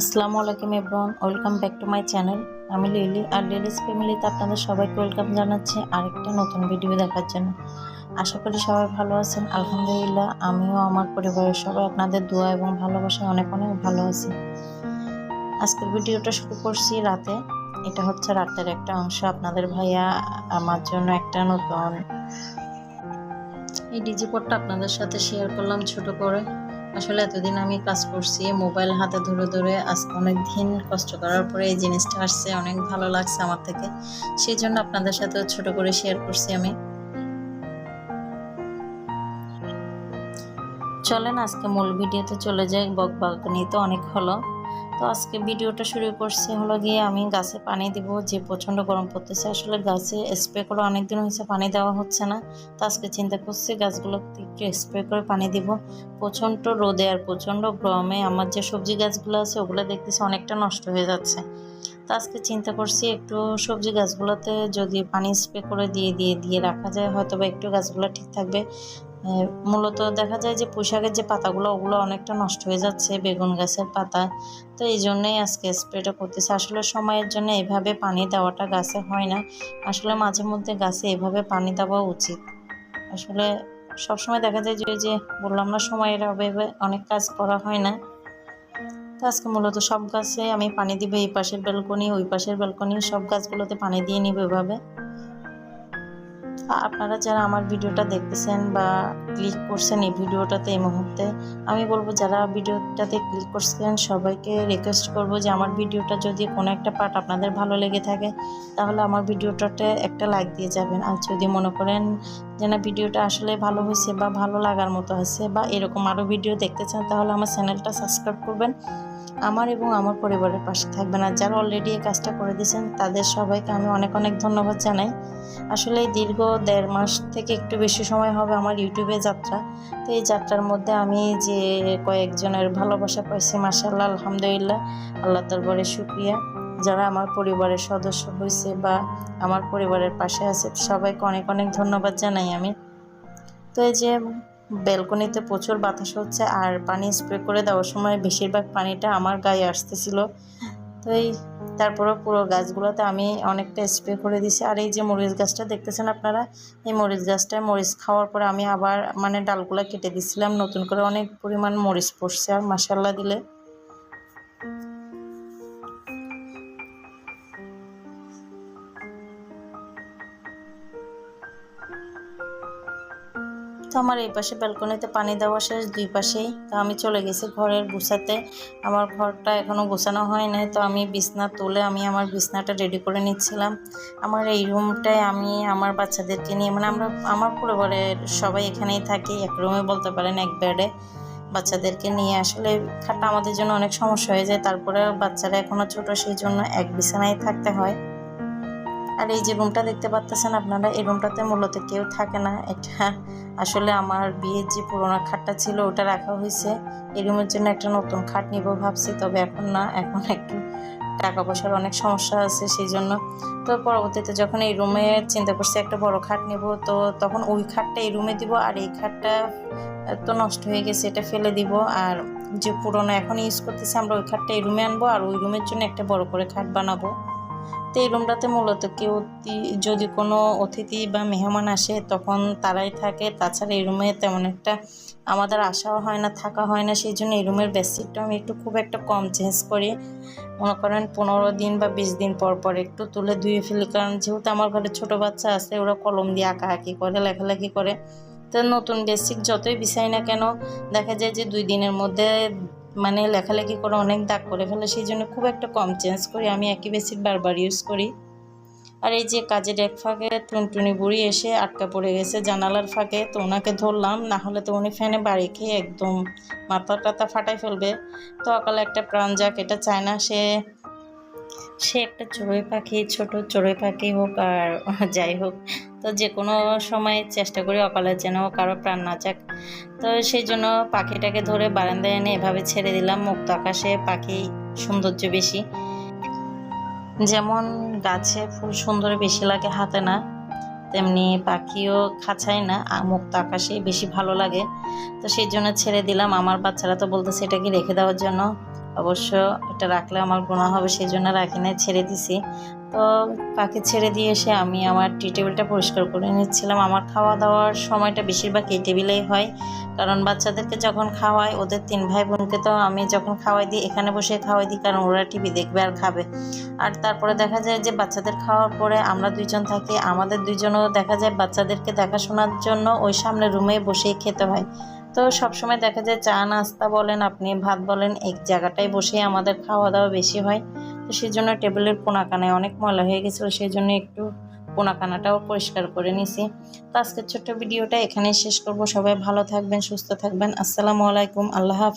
আসসালামু আলাইকুম everyone, welcome back to my channel. আমি লিলি আর লিলিস ফ্যামিলিতে আপনাদের সবাইকে ওয়েলকাম জানাচ্ছি আরেকটা নতুন ভিডিও দেখার জন্য। আশা করি সবাই ভালো আছেন, আলহামদুলিল্লাহ। আমিও, আমার পরিবারের সবাই আপনাদের দোয়া এবং ভালোবাসায় অনেক অনেক ভালো আছি। আজকের ভিডিওটা শুরু করছি রাতে। এটা হচ্ছে রাতের একটা অংশ। আপনাদের ভাইয়া আমার জন্য একটা নতুন এই ডিজিপোর্টটা আপনাদের সাথে শেয়ার করলাম ছোট করে। আসলে এতদিন আমি কাজ করছি, মোবাইল হাতে ধরে ধরে আজ অনেক দিন কষ্ট করার পরে এই জিনিসটা আসছে, অনেক ভালো লাগছে আমার থেকে। সেই জন্য আপনাদের সাথে ছোট করে শেয়ার করছি আমি। চলেন আজকে মূল ভিডিওতে চলে যাই বক নিয়ে তো অনেক হলো। তো আজকে ভিডিওটা শুরু করছি হলো গিয়ে আমি গাছে পানি দিব, যে প্রচণ্ড গরম পড়তেছে। আসলে গাছে স্প্রে করে অনেকদিন হয়েছে পানি দেওয়া হচ্ছে না। তো আজকে চিন্তা করছি গাছগুলো একটু স্প্রে করে পানি দিব। প্রচণ্ড রোদে আর প্রচণ্ড গরমে আমার যে সবজি গাছগুলো আছে, ওগুলো দেখতেছি অনেকটা নষ্ট হয়ে যাচ্ছে। তো আজকে চিন্তা করছি একটু সবজি গাছগুলোতে যদি পানি স্প্রে করে দিয়ে দিয়ে দিয়ে রাখা যায় হয়তো বা একটু গাছগুলো ঠিক থাকবে। মূলত দেখা যায় যে পোশাকের যে পাতাগুলো, ওগুলো অনেকটা নষ্ট হয়ে যাচ্ছে, বেগুন গাছের পাতা। তো এই জন্যই আজকে স্প্রেটা করতেছে। আসলে সময়ের জন্য এভাবে পানি দেওয়াটা গাছে হয় না। আসলে মাঝে মধ্যে গাছে এভাবে পানি দেওয়া উচিত। আসলে সবসময় দেখা যায় যে যে বললাম না, সময়ের অভাবে অনেক কাজ করা হয় না। তো আজকে মূলত সব গাছে আমি পানি দিব, এই পাশের ব্যালকনি, ওই পাশের ব্যালকনি, সব গাছগুলোতে পানি দিয়ে নিব এভাবে। আপনারা যারা আমার ভিডিওটা দেখতেছেন বা ক্লিক করছেন এই ভিডিওটাতে এই মুহূর্তে। আমি বলব, যারা ভিডিওটাতে ক্লিক করছেন, সবাইকে রিকোয়েস্ট করব যে আমার ভিডিওটা যদি কোনো একটা পার্ট আপনাদের ভালো লেগে থাকে, তাহলে আমার ভিডিওটাতে একটা লাইক দিয়ে যাবেন। আর যদি মনে করেন যে না, ভিডিওটা আসলে ভালো হয়েছে বা ভালো লাগার মতো হয়েছে বা এরকম আরও ভিডিও দেখতে চান, তাহলে আমার চ্যানেলটা সাবস্ক্রাইব করবেন। আমার এবং আমার পরিবারের পাশে থাকবেন। আর যারা অলরেডি এই কাজটা করে দিয়েছেন, তাদের সবাইকে আমি অনেক অনেক ধন্যবাদ জানাই। আসলে দীর্ঘ দেড় মাস থেকে একটু বেশি সময় হবে আমার ইউটিউবে যাত্রা। তো এই যাত্রার মধ্যে আমি যে কয়েকজনের ভালোবাসা পাইছি মাসাল্লাহ আলহামদুলিল্লাহ, আল্লাহ দরবারে শুক্রিয়া। যারা আমার পরিবারের সদস্য হয়েছে বা আমার পরিবারের পাশে আছে, সবাইকে অনেক অনেক ধন্যবাদ জানাই আমি। তো এই যে ব্যালকনিতে প্রচুর বাতাস হচ্ছে আর পানি স্প্রে করে দেওয়ার সময় বেশিরভাগ পানিটা আমার গায়ে আসতেছিল। তো এই তারপরে পুরো গাছগুলোতে আমি অনেকটা স্প্রে করে দিছি আর এই যে মরিচ গাছটা দেখতেছেন আপনারা? এই মরিচ গাছটায় মরিচ খাওয়ার পরে আমি আবার মানে ডালগুলো কেটে দিছিলাম। নতুন করে অনেক পরিমাণ মরিচ পড়ছে আর মাসাল্লা দিলে তো আমার এই পাশে ব্যালকনিতে পানি দেওয়া শেষ, দুই পাশেই। তো আমি চলে গেছি ঘরের গুছাতে। আমার ঘরটা এখনও গোছানো হয় নাই, তো আমি বিছনা তুলে আমি আমার বিছনাটা রেডি করে নিচ্ছিলাম। আমার এই রুমটায় আমি আমার বাচ্চাদেরকে নিয়ে মানে আমরা, আমার পরিবারের সবাই এখানেই থাকি, এক রুমে বলতে পারেন, এক বেডে বাচ্চাদেরকে নিয়ে। আসলে খাটটা আমাদের জন্য অনেক সমস্যা হয়ে যায় তারপরে বাচ্চারা এখনও ছোট, সেই জন্য এক বিছানায় থাকতে হয়। আর এই যে রুমটা দেখতে পাচ্তেছেন আপনারা, এই রুমটাতে মূলত কেউ থাকে না। এটা আসলে আমার বিয়ের যে পুরোনো খাটটা ছিল, ওটা রাখা হয়েছে। এই রুমের জন্য একটা নতুন খাট নিব ভাবছি, তবে এখন না, এখন একটু টাকা পয়সার অনেক সমস্যা আছে সেই জন্য তো পরবর্তীতে যখন এই রুমে চিন্তা করছি একটা বড় খাট নিব, তো তখন ওই খাটটা এই রুমে দিব, আর এই খাটটা তো নষ্ট হয়ে গেছে, এটা ফেলে দিব। আর যে পুরোনো এখন ইউজ করতেছি, আমরা ওই খাটটা এই রুমে আনব, আর ওই রুমের জন্য একটা বড় করে খাট বানাবো। তো এই রুমটাতে মূলত কেউ যদি কোনো অতিথি বা মেহমান আসে, তখন তারাই থাকে। তাছাড়া এই রুমে তেমন একটা আমাদের আসাও হয় না, থাকা হয় না। সেই জন্য এই রুমের বেসিকটা আমি একটু খুব একটা কম চেঞ্জ করি। মনে করেন পনেরো দিন বা বিশ দিন পর পর একটু তুলে ধুয়ে ফেলি। কারণ যেহেতু আমার ঘরে ছোট বাচ্চা আছে, ওরা কলম দিয়ে আঁকাআঁকি করে, লেখালেখি করে। তো নতুন বেসিক যতই বিছাই না কেন, দেখা যায় যে দুই দিনের মধ্যে মানে লেখালেখি করে অনেক দাগ করে ফেলে, সেই জন্য খুব একটা কম চেঞ্জ করি। আমি একই বেসিক বারবার ইউজ করি। আর এই যে কাজের এক ফাঁকে টুনটুনি বুড়ি এসে আটকা পড়ে গেছে জানালার ফাঁকে, তো ওনাকে ধরলাম, না হলে তো উনি ফ্যানে বাড়ি খেয়ে একদম মাথা টাথা ফাটাই ফেলবে। তো অকালে একটা প্রাণ যাক, এটা চায় না সে সে একটা চড়ুই পাখি, ছোট চড়ুই পাখি হোক আর যাই হোক, তো যে কোনো সময় চেষ্টা করি অকালে যেন কারও প্রাণ না যাক। তো সেই জন্য পাখিটাকে ধরে বারান্দায় এনে এভাবে ছেড়ে দিলাম, মুক্ত আকাশে পাখি সৌন্দর্য বেশি। যেমন গাছে ফুল সুন্দর বেশি লাগে হাতে না, তেমনি পাখিও খাঁচায় না মুক্ত আকাশে বেশি ভালো লাগে। তো সেই জন্য ছেড়ে দিলাম। আমার বাচ্চারা তো বলতেছে এটাকে রেখে দেওয়ার জন্য? অবশ্য এটা রাখলে আমার গুণা হবে সেই জন্য রাখি না ছেড়ে দিছি। তো পাখি ছেড়ে দিয়ে এসে আমি আমার টি টেবিলটা পরিষ্কার করে নিচ্ছিলাম। আমার খাওয়া দাওয়ার সময়টা বেশিরভাগ এই টেবিলেই হয়। কারণ বাচ্চাদেরকে যখন খাওয়াই, ওদের তিন ভাই বোনকে তো আমি যখন খাওয়াই দিই, এখানে বসে খাওয়াই দিই, কারণ ওরা টিভি দেখবে আর খাবে। আর তারপরে দেখা যায় যে বাচ্চাদের খাওয়ার পরে আমরা দুইজন থাকি, আমাদের দুইজনও দেখা যায় বাচ্চাদেরকে দেখাশোনার জন্য ওই সামনে রুমে বসেই খেতে হয়। তো সবসময় দেখা যায় চা, নাস্তা বলেন, আপনি ভাত বলেন, এক জায়গাটায় বসেই আমাদের খাওয়া দাওয়া বেশি হয়। তো সেই জন্য টেবিলের কোনাকানায় অনেক ময়লা হয়ে গেছিল সেই জন্য একটু কোনাকানাটাও পরিষ্কার করে নিছি। তো আজকের ছোট্ট ভিডিওটা এখানেই শেষ করব। সবাই ভালো থাকবেন, সুস্থ থাকবেন। আসসালামু আলাইকুম, আল্লাহ হাফেজ।